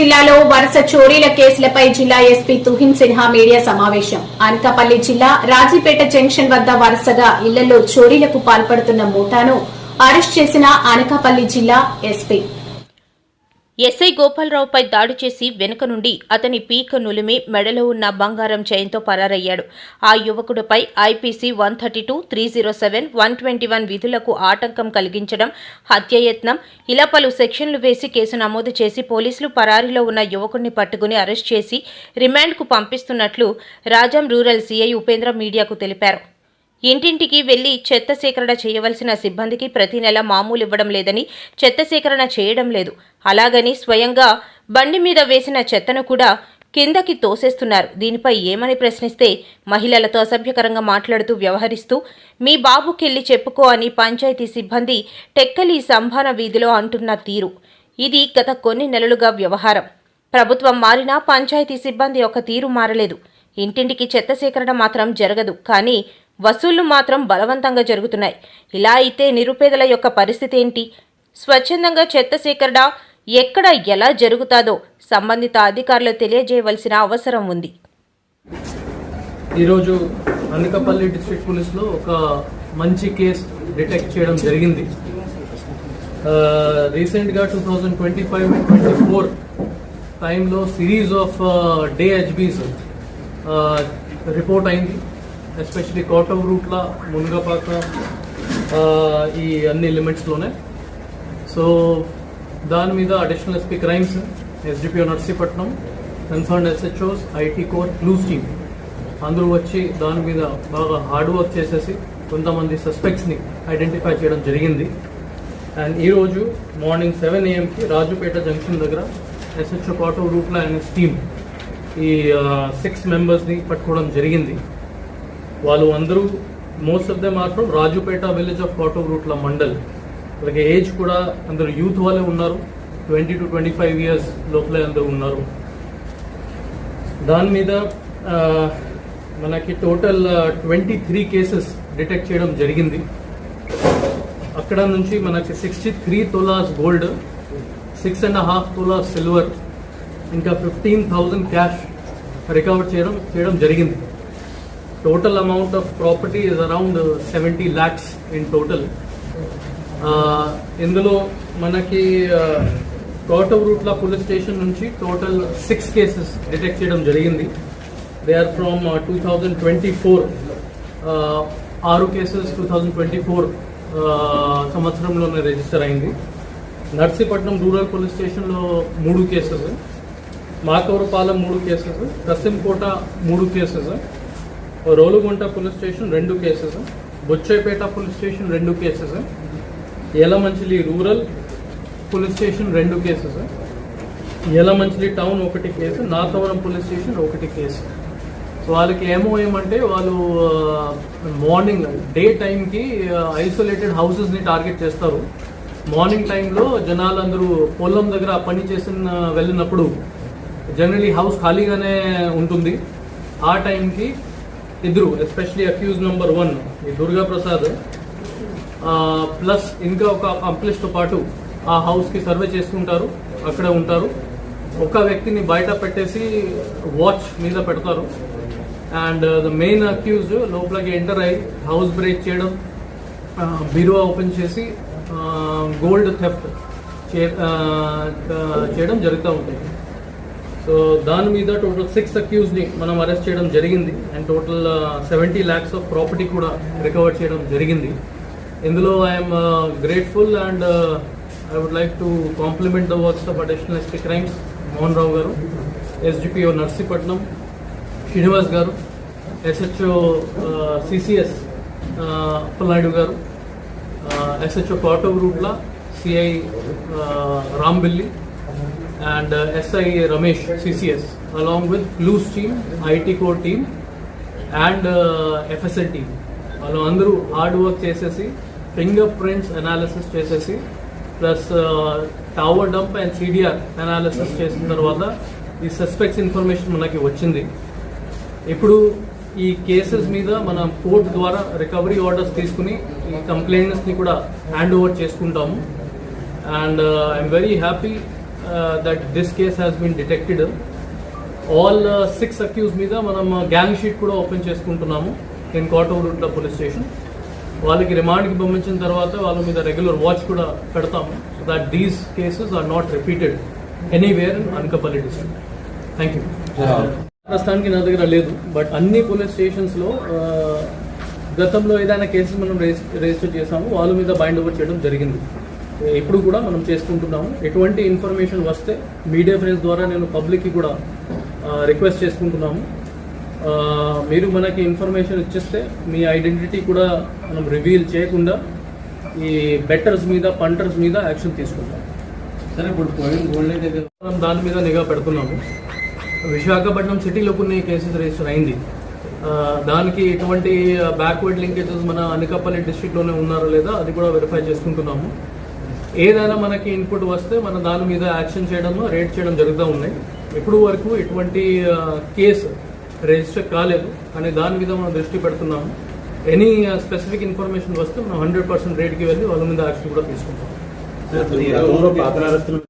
జిల్లాలో వరుస చోరీల కేసులపై జిల్లా ఎస్పీ తుహిన్ సిన్హా మీడియా సమావేశం. అనకాపల్లి జిల్లా రాజీపేట జంక్షన్ వద్ద వరుసగా ఇళ్ళలో చోరీలకు పాల్పడుతున్న మూటాను అరెస్ట్ చేసిన అనకాపల్లి జిల్లా ఎస్పీ. ఎస్ఐ గోపాలరావుపై దాడి చేసి వెనుక నుండి అతని పీక నులిమి మెడలో ఉన్న బంగారం చైన్తో పరారయ్యాడు. ఆ యువకుడిపై IPC one thirty two three zero seven one twenty one విధులకు ఆటంకం కలిగించడం హత్యయత్నం ఇలా పలు సెక్షన్లు వేసి కేసు నమోదు చేసి పోలీసులు పరారీలో ఉన్న యువకుడిని పట్టుకుని అరెస్ట్ చేసి రిమాండ్కు పంపిస్తున్నట్లు రాజాం రూరల్ సీఐ ఉపేంద్ర మీడియాకు తెలిపారు. ఇంటింటికి వెళ్ళి చెత్త సేకరణ చేయవలసిన సిబ్బందికి ప్రతి నెల మామూలు ఇవ్వడం లేదని చెత్త సేకరణ చేయడం లేదు. అలాగని స్వయంగా బండి మీద వేసిన చెత్తను కూడా కిందకి తోసేస్తున్నారు. దీనిపై ఏమని ప్రశ్నిస్తే మహిళలతో అసభ్యకరంగా మాట్లాడుతూ వ్యవహరిస్తూ మీ బాబుకెళ్ళి చెప్పుకో అని పంచాయతీ సిబ్బంది టెక్కలి సంభాన వీధిలో అంటున్న తీరు. ఇది గత కొన్ని నెలలుగా వ్యవహారం. ప్రభుత్వం మారినా పంచాయతీ సిబ్బంది ఒక తీరు మారలేదు. ఇంటింటికి చెత్త సేకరణ మాత్రం జరగదు. కానీ వసూళ్ళు మాత్రం బలవంతంగా జరుగుతున్నాయి. ఇలా అయితే నిరుపేదల యొక్క పరిస్థితి ఏంటి? స్వచ్ఛందంగా చెత్త సేకరణ ఎక్కడ ఎలా జరుగుతాదో సంబంధిత అధికారులు తెలియజేయవలసిన అవసరం ఉంది. ఈరోజు అనకాపల్లి డిస్ట్రిక్ట్ పోలీస్లో ఒక మంచి కేసు డిటెక్ట్ చేయడం జరిగింది. రీసెంట్గా two thousand twenty five and twenty four టైంలో series of day HBs report అయింది. ఎస్పెషలీ కోటం రూట్ల మునగపాక ఈ అన్ని లిమిట్స్లోనే సో దాని మీద additional SP crimes SDPO Narsipatnam concern SHOs IT core clues team అందరూ వచ్చి దాని మీద బాగా హార్డ్ వర్క్ చేసేసి కొంతమంది సస్పెక్ట్స్ని ఐడెంటిఫై చేయడం జరిగింది. అండ్ ఈరోజు మార్నింగ్ సెవెన్ ఏఎంకి రాజుపేట జంక్షన్ దగ్గర ఎస్హెచ్ఓ కోటం రూట్లో అండ్ టీమ్ ఈ సిక్స్ మెంబర్స్ని పట్టుకోవడం జరిగింది. వాళ్ళు అందరూ most of them are from Rajupeta village of Kotavuratla mandal అలాగే ఏజ్ కూడా అందరూ యూత్ వాళ్ళే ఉన్నారు. Twenty to twenty five years లోపలే అందరూ ఉన్నారు. దాని మీద మనకి total twenty three cases detect చేయడం జరిగింది. అక్కడ నుంచి మనకి sixty three tolas gold six and half tolas silver ఇంకా ఫిఫ్టీన్ థౌజండ్ క్యాష్ రికవర్ చేయడం చేయడం జరిగింది. Total amount of property is around seventy lakhs in total ఇందులో మనకి uh, Kotavuratla police station నుంచి టోటల్ సిక్స్ కేసెస్ డిటెక్ట్ చేయడం జరిగింది. They are from two thousand twenty four ఆరు cases two thousand twenty four సంవత్సరంలోనే రిజిస్టర్ అయింది. Narsipatnam rural police స్టేషన్లో మూడు కేసెస్ మాకవరపాలెం మూడు కేసెస్ కసింకోట మూడు కేసెస్ రోలుగుంట పోలీస్ స్టేషన్ రెండు కేసెస్ బొచ్చేపేట పోలీస్ స్టేషన్ రెండు cases Yelamanchili rural police station రెండు కేసెస్ యలమంచిలి టౌన్ ఒకటి కేసు నాతవరం పోలీస్ స్టేషన్ ఒకటి కేసు. వాళ్ళకి ఏమో ఏమంటే వాళ్ళు మార్నింగ్ డే టైంకి ఐసోలేటెడ్ హౌసెస్ని టార్గెట్ చేస్తారు. మార్నింగ్ టైంలో జనాలందరూ పొలం దగ్గర పని చేసిన వెళ్ళినప్పుడు జనరలీ హౌస్ ఖాళీగానే ఉంటుంది. ఆ టైంకి ఇద్దరు ఎస్పెషలీ అక్యూజ్ నెంబర్ వన్ ఈ దుర్గా ప్రసాద్ ప్లస్ ఇంకా ఒక కంప్లీస్తో పాటు ఆ హౌస్కి సర్వే చేసుకుంటారు అక్కడ ఉంటారు. ఒక వ్యక్తిని బయట పెట్టేసి వాచ్ మీద పెడతారు. అండ్ ద మెయిన్ అక్యూజ్ లోపలికి ఎంటర్ అయ్యి హౌస్ బ్రేక్ చేయడం బీరువా ఓపెన్ చేసి గోల్డ్ థెఫ్ట్ చేయడం జరుగుతూ ఉంటుంది సో దాని మీద టోటల్ సిక్స్ అక్యూజ్ని మనం అరెస్ట్ చేయడం జరిగింది. And total seventy lakhs of property కూడా రికవర్ చేయడం జరిగింది. ఇందులో I'm grateful and I would like to compliment the works of additional SP crimes Mohan Rao garu SDPO Narsipatnam Srinivas garu SHO CCS Appalanaidu garu SHO Kotavuratla CI Rambilli and uh, SI Ramesh CCS along with Blues team, IT core team and uh, FSL team. వాళ్ళు అందరూ hard work చేసేసి finger prints analysis చేసేసి plus tower dump and CDR analysis చేసిన తర్వాత ఈ suspects information మనకి వచ్చింది ఇప్పుడు ఈ కేసెస్ మీద మనం కోర్ట్ ద్వారా రికవరీ ఆర్డర్స్ తీసుకుని ఈ కంప్లైంట్స్ని కూడా హ్యాండ్ ఓవర్ చేసుకుంటాము and I'm very happy that this case has been detected all six accused మీద మనం గ్యాంగ్ షీట్ కూడా ఓపెన్ చేసుకుంటున్నాము ఇన్ కోటవరూట్ల పోలీస్ స్టేషన్ వాళ్ళకి రిమాండ్కి పంపించిన తర్వాత వాళ్ళ మీద రెగ్యులర్ వాచ్ కూడా పెడతాము. That these cases are not repeated anywhere in Anakapalli district thank you ప్రస్తుతానికి నా దగ్గర లేదు బట్ అన్ని పోలీస్ స్టేషన్స్లో గతంలో ఏదైనా కేసెస్ మనం రిజిస్టర్ చేసాము వాళ్ళ మీద బైండ్ ఓవర్ చేయడం జరిగింది. ఇప్పుడు కూడా మనం చేసుకుంటున్నాము. ఎటువంటి ఇన్ఫర్మేషన్ వస్తే మీడియా ఫ్రెండ్స్ ద్వారా నేను పబ్లిక్కి కూడా రిక్వెస్ట్ చేసుకుంటున్నాము. మీరు మనకి ఇన్ఫర్మేషన్ ఇచ్చేస్తే మీ ఐడెంటిటీ కూడా మనం రివీల్ చేయకుండా ఈ బెట్టర్స్ మీద పంటర్స్ మీద యాక్షన్ తీసుకుంటాం. సరే ఇప్పుడు మనం దాని మీద నిఘా పెడుతున్నాము. విశాఖపట్నం సిటీలో కొన్ని కేసెస్ రిజిస్టర్ అయింది. దానికి ఎటువంటి బ్యాక్వర్డ్ లింకేజెస్ మన అనకాపల్లి డిస్ట్రిక్ట్లోనే ఉన్నారో లేదా అది కూడా వెరిఫై చేసుకుంటున్నాము. ఏదైనా మనకి ఇన్పుట్ వస్తే మన దాని మీద యాక్షన్ చేయడంలో రేట్ చేయడం జరుగుతూ ఉన్నాయి. ఇప్పుడు వరకు ఎటువంటి కేసు రిజిస్టర్ కాలేదు. అనే దాని మీద మనం దృష్టి పెడుతున్నాము. ఎనీ స్పెసిఫిక్ ఇన్ఫర్మేషన్ వస్తే మనం హండ్రెడ్ పర్సెంట్ రేట్కి వెళ్ళి వాళ్ళ మీద యాక్షన్ కూడా తీసుకుంటాం.